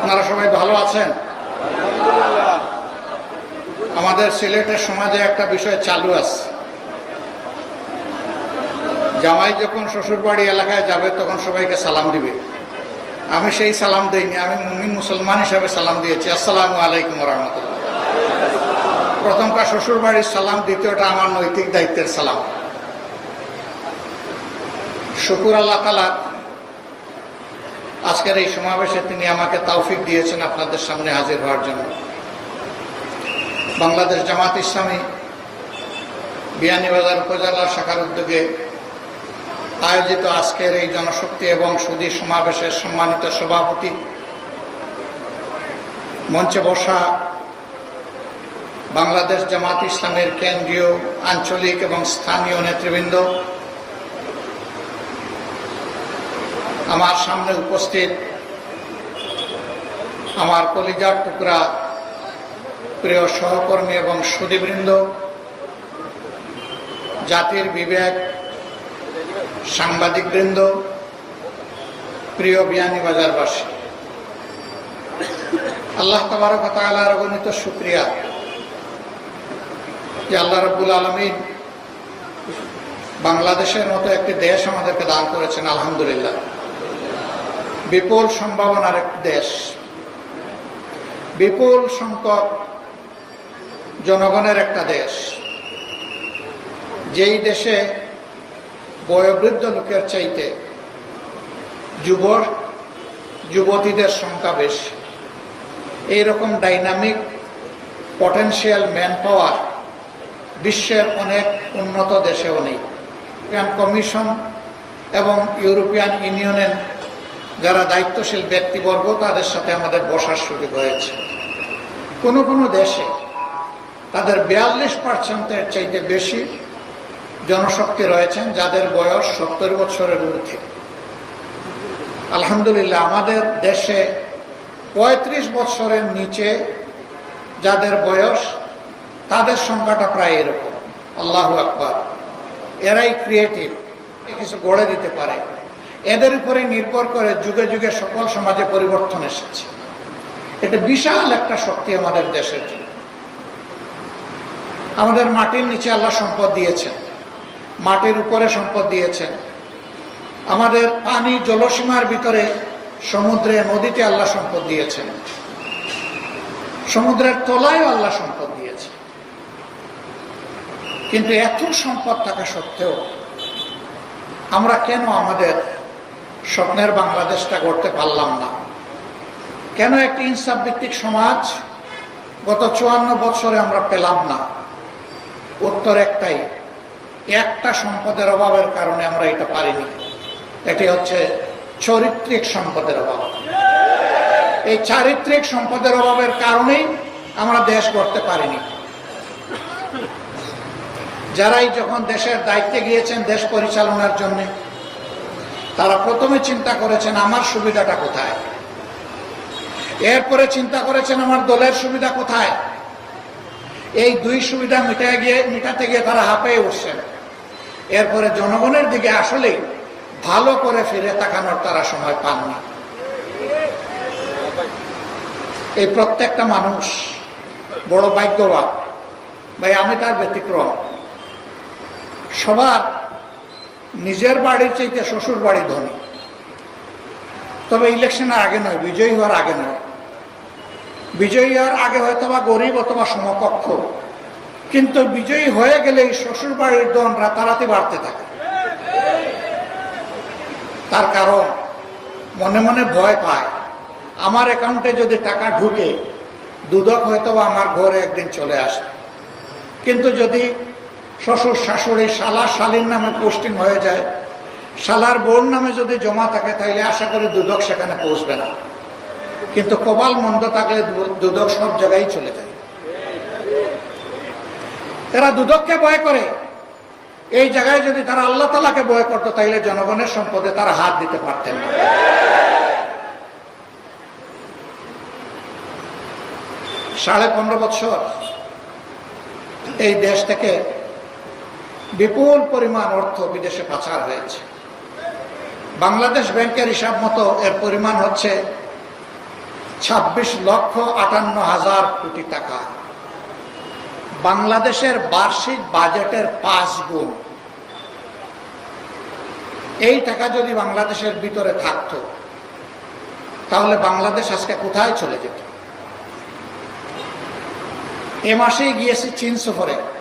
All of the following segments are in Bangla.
আপনারা সবাই ভালো আছেন? আমাদের সিলেটের সমাজে একটা বিষয় চালু আছে। জামাই যখন শ্বশুরবাড়ি এলাকায় যাবে, তখন সবাইকে সালাম দিবে। আমি সেই সালাম দিইনি, আমি মুমিন মুসলমান হিসাবে সালাম দিয়েছি। আসসালামু আলাইকুম রহমতুল্লাহ প্রথমটা শ্বশুরবাড়ির সালাম, দ্বিতীয়টা আমার নৈতিক দায়িত্বের সালাম। শুকুর আল্লাহ তালা আজকের এই সমাবেশে তিনি আমাকে তৌফিক দিয়েছেন আপনাদের সামনে হাজির হওয়ার জন্য। বাংলাদেশ জামাত ইসলামী বিয়ানীবাজার উপজেলা শাখার উদ্যোগে আয়োজিত আজকের এই জনশক্তি এবং সুদী সমাবেশের সম্মানিত সভাপতি মঞ্চে বসা বাংলাদেশ জামাত ইসলামের কেন্দ্রীয় আঞ্চলিক এবং স্থানীয় নেতৃবৃন্দ আমার সামনে উপস্থিত আমার কলিজার টুকরা প্রিয় সহকর্মী এবং সুদীবৃন্দ, জাতির বিবেক, সাংবাদিকবৃন্দ, প্রিয় বিয়ানীবাজারবাসী। আল্লাহ তবারক তালার অগণিত শুক্রিয়া যে আল্লাহ রব্বুল আলমিন বাংলাদেশের মতো একটি দেশ আমাদেরকে দান করেছেন, আলহামদুলিল্লাহ। বিপুল সম্ভাবনার দেশ। বিপুল সংখ্যক জনগণের একটা দেশ। যেই দেশে বয়োবৃদ্ধ লোকের চাইতে যুব, যুবতীদের সংখ্যা বেশি, এইরকম ডাইনামিক পটেনশিয়াল ম্যান পাওয়ার বিশ্বের অনেক উন্নত দেশেও নেই। কমিশন এবং ইউরোপিয়ান ইউনিয়নের যারা দায়িত্বশীল ব্যক্তিবর্গ, তাদের সাথে আমাদের বসার সুযোগ হয়েছে কোনো কোনো দেশে তাদের বিয়াল্লিশ পার্সেন্টের চাইতে বেশি জনশক্তি রয়েছেন, যাদের বয়স সত্তর বছরের ঊর্ধ্বে। আলহামদুলিল্লাহ, আমাদের দেশে পঁয়ত্রিশ বছরের নিচে যাদের বয়স, তাদের সংখ্যাটা প্রায় এরকম। আল্লাহ আকবর। এরাই ক্রিয়েটিভ কিছু গড়ে দিতে পারে। এদের উপরে নির্ভর করে যুগে যুগে সকল সমাজে পরিবর্তন এসেছে। এটা বিশাল একটা শক্তি আমাদের দেশের জন্য। আমাদের মাটির নিচে আল্লাহ সম্পদ দিয়েছেন। মাটির উপরে সম্পদ দিয়েছেন। আমাদের পানি জলসীমার ভিতরে সমুদ্রে, নদীতে আল্লাহ সম্পদ দিয়েছেন। সমুদ্রের তলায়ও আল্লাহ সম্পদ দিয়েছে কিন্তু এত সম্পদ থাকা সত্ত্বেও আমরা কেন আমাদের স্বপ্নের বাংলাদেশটা গড়তে পারলাম না। কেন একটি ইনসাফ ভিত্তিক সমাজ গত চুয়ান্ন বছরে আমরা পেলাম না? উত্তর একটাই, একটা সম্পদের অভাবের কারণে আমরা এটা পারিনি। এটি হচ্ছে চরিত্রিক সম্পদের অভাব। এই চারিত্রিক সম্পদের অভাবের কারণেই আমরা দেশ গড়তে পারিনি। যারাই যখন দেশের দায়িত্বে গিয়েছেন দেশ পরিচালনার জন্য তারা প্রথমে চিন্তা করেছেন, আমার সুবিধাটা কোথায়? এরপরে চিন্তা করেছেন, আমার দলের সুবিধা কোথায়? এই দুই সুবিধা মিটায় গিয়ে, মিটাতে গিয়ে তারা হাঁপিয়ে উঠছেন। এরপরে জনগণের দিকে আসলেই ভালো করে ফিরে তাকানোর তারা সময় পাননি। এই প্রত্যেকটা মানুষ বড় ভাগ্যবান। ভাই, আমি তার ব্যতিক্রম। সবার নিজের বাড়ির চাইতে শ্বশুর বাড়ি ধনী। তবে ইলেকশনের আগে নয়, বিজয়ী হওয়ার আগে নয়। বিজয়ী হওয়ার আগে হয়তো বা গরিব অথবা সমকক্ষ। কিন্তু বিজয়ী হয়ে গেলে শ্বশুর বাড়ির দন রাতারাতি বাড়তে থাকে। তার কারণ, মনে মনে ভয় পায়, আমার অ্যাকাউন্টে যদি টাকা ঢুকে, দুদক হয়তো আমার ঘরে একদিন চলে আসে কিন্তু যদি শ্বশুর শাশুড়ি শালা শালীর নামে পোস্টিং হয়ে যায়। শালার বোর নামে যদি জমা থাকে তাহলে আশা করি দুদক সেখানে পৌঁছবে না। কিন্তু কপাল মন্দ থাকলে দুদক সব জায়গায় চলে যায়। এরা দুদককে ভয় করে। এই জায়গায় যদি তারা আল্লাহ তালাকে ভয় করতো তাহলে জনগণের সম্পদে তারা হাত দিতে পারতেন না। সাড়ে পনেরো বছর এই দেশ থেকে বিপুল পরিমাণ অর্থ বিদেশে পাচার হয়েছে। বাংলাদেশ ব্যাংকের হিসাব মতো এর পরিমাণ হচ্ছে ছাব্বিশ লক্ষ আটান্ন হাজার কোটি টাকা। বাংলাদেশের বার্ষিক বাজেটের পাঁচ গুণ। এই টাকা যদি বাংলাদেশের ভিতরে থাকতো, তাহলে বাংলাদেশ আজকে কোথায় চলে যেত? এ মাসেই গিয়েছি চীন সফরে।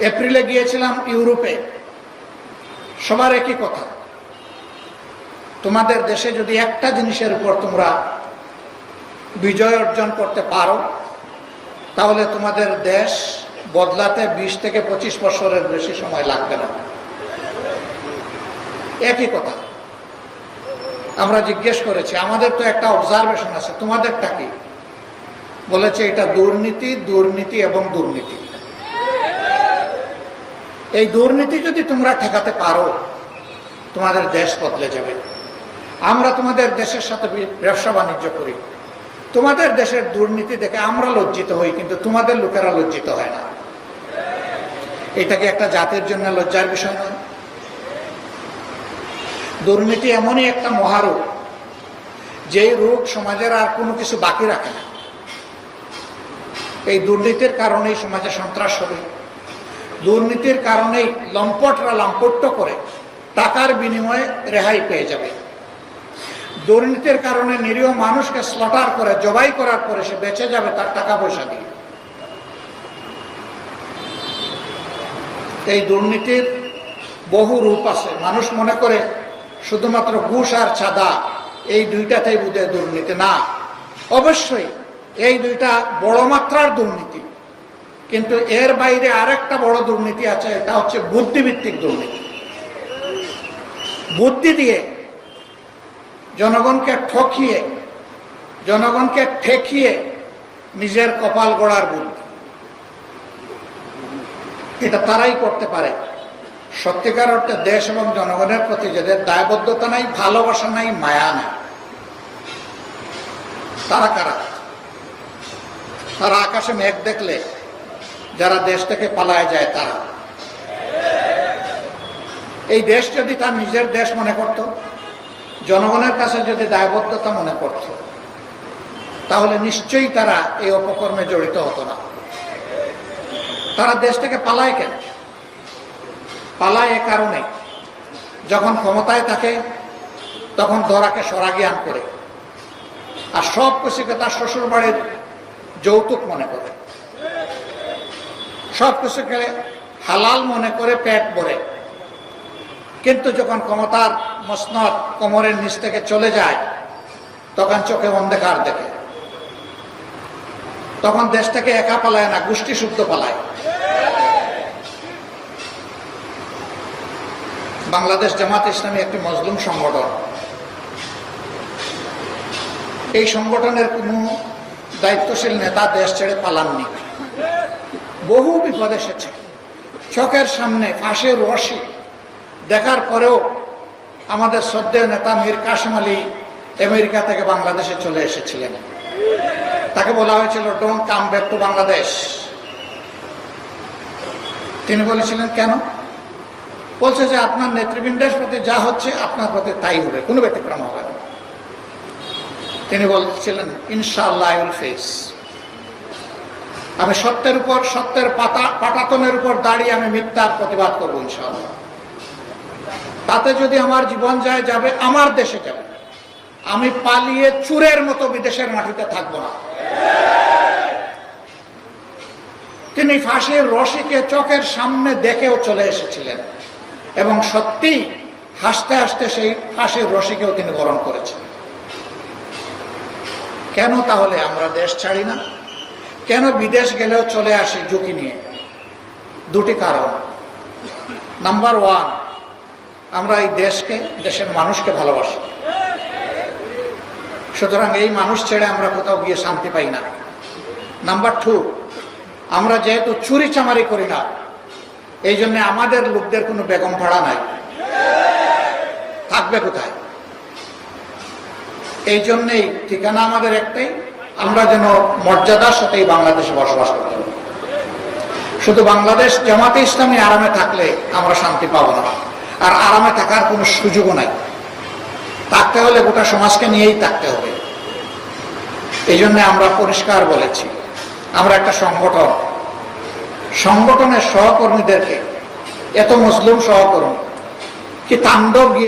এপ্রিলে গিয়েছিলাম ইউরোপে। সবার একই কথা। তোমাদের দেশে যদি একটা জিনিসের উপর তোমরা বিজয় অর্জন করতে পারো, তাহলে তোমাদের দেশ বদলাতে বিশ থেকে পঁচিশ বছরের বেশি সময় লাগবে না। একই কথা। আমরা জিজ্ঞেস করেছি, আমাদের তো একটা অবজারভেশন আছে, তোমাদেরটা কি? বলেছে, এটা দুর্নীতি দুর্নীতি এবং দুর্নীতি। এই দুর্নীতি যদি তোমরা ঠেকাতে পারো, তোমাদের দেশ বদলে যাবে। আমরা তোমাদের দেশের সাথে ব্যবসা বাণিজ্য করি। তোমাদের দেশের দুর্নীতি দেখে আমরা লজ্জিত হই, কিন্তু তোমাদের লোকেরা লজ্জিত হয় না। এটাকে একটা জাতির জন্য লজ্জার বিষয় নয়? দুর্নীতি এমনই একটা মহারোগ, যেই রোগ সমাজের আর কোনো কিছু বাকি রাখে না। এই দুর্নীতির কারণেই সমাজে সন্ত্রাস হবে। দুর্নীতির কারণেই লম্পটরা লম্পট্য করে, টাকার বিনিময়ে রেহাই পেয়ে যাবে। দুর্নীতির কারণে নিরীহ মানুষকে স্লটার করে, জবাই করার পরে সে বেঁচে যাবে তার টাকা পয়সা দিয়ে। এই দুর্নীতির বহু রূপ আছে। মানুষ মনে করে শুধুমাত্র ঘুষ আর ছাদা এই দুইটাতেই বুঝে দুর্নীতি। না, অবশ্যই এই দুইটা বড় মাত্রার দুর্নীতি। কিন্তু এর বাইরে আরেকটা বড় দুর্নীতি আছে, এটা হচ্ছে বুদ্ধিভিত্তিক দুর্নীতি। বুদ্ধি দিয়ে জনগণকে ঠকিয়ে, জনগণকে ঠেকিয়ে নিজের কপাল গড়ার বুদ্ধি। এটা তারাই করতে পারে। সত্যিকার অর্থে দেশ এবং জনগণের প্রতি যাদের দায়বদ্ধতা নাই, ভালোবাসা নাই, মায়া নাই, তারা কারা? তারা আকাশে মেঘ দেখলে যারা দেশ থেকে পালায় যায় তারা। এই দেশ যদি তার নিজের দেশ মনে করত, জনগণের কাছে যদি দায়বদ্ধতা মনে করত, তাহলে নিশ্চয়ই তারা এই অপকর্মে জড়িত হতো না। তারা দেশ থেকে পালায় কেন? পালায় এ কারণে যখন ক্ষমতায় থাকে, তখন ধরাকে সরাগিয়ান করে। আর সব কিছুকে তার শ্বশুর বাড়ির যৌতুক মনে করে। সব কিছুকে হালাল মনে করে পেট ভরে। কিন্তু যখন ক্ষমতার মসনদ কোমরের নিচ থেকে চলে যায়, তখন চোখে অন্ধকার দেখে। তখন দেশ থেকে একা পালায় না, গোষ্ঠী শুদ্ধ পালায়। বাংলাদেশ জামাত ইসলামী একটি মজলুম সংগঠন। এই সংগঠনের কোনো দায়িত্বশীল নেতা দেশ ছেড়ে পালাননি। বহু বিপদ এসেছে। চোখের সামনে ফাঁসের রশি দেখার পরেও আমাদের শ্রদ্ধেয় নেতা মীর কাসিম আলী আমেরিকা থেকে বাংলাদেশে চলে এসেছিলেন। তাকে বলা হয়েছিল don't come back to Bangladesh তিনি বলেছিলেন, কেন? বলছে যে, আপনার নেতৃবৃন্দের প্রতি যা হচ্ছে, আপনার প্রতি তাই হবে, কোনো ব্যতিক্রম হবে না। তিনি বলছিলেন, ইনশাআল্লাহ উইল ফেস আমি সত্যের উপর, সত্যের পাতা, পাটাতনের উপর দাঁড়িয়ে আমি মিথ্যার প্রতিবাদ করব তাতে যদি আমার জীবন যায়, যাবে, আমার দেশে যাবে। আমি পালিয়ে চুরের মতো বিদেশের মাটিতে থাকব না। তিনি ফাঁসির রশিকে চোখের সামনে দেখেও চলে এসেছিলেন এবং সত্যি হাসতে হাসতে সেই ফাঁসির রশিকেও তিনি বরণ করেছেন। কেন তাহলে আমরা দেশ ছাড়ি না? কেন বিদেশ গেলেও চলে আসি ঝুঁকি নিয়ে? দুটি কারণ। নাম্বার ওয়ান আমরা এই দেশকে, দেশের মানুষকে ভালোবাসি। সুতরাং এই মানুষ ছেড়ে আমরা কোথাও গিয়ে শান্তি পাই না। নাম্বার টু আমরা যেহেতু চুরি চামারি করি না, এই জন্য আমাদের লোকদের কোনো বেগম ভাড়া নাই। থাকবে কোথায়? এই জন্যেই ঠিকানা আমাদের একটাই আমরা যেন মর্যাদার সাথেই বাংলাদেশে বসবাস করি। শুধু বাংলাদেশ জামাতে ইসলামী আরামে থাকলে আমরা শান্তি পাবো না। আর আরামে থাকার কোনো সুযোগও নাই। থাকতে হলে গোটা সমাজকে নিয়েই থাকতে হবে। এই জন্য আমরা পরিষ্কার বলেছি, আমরা একটা সংগঠন। সংগঠনের সহকর্মীদেরকে, এত মুসলিম সহকর্মী, কি তাণ্ডব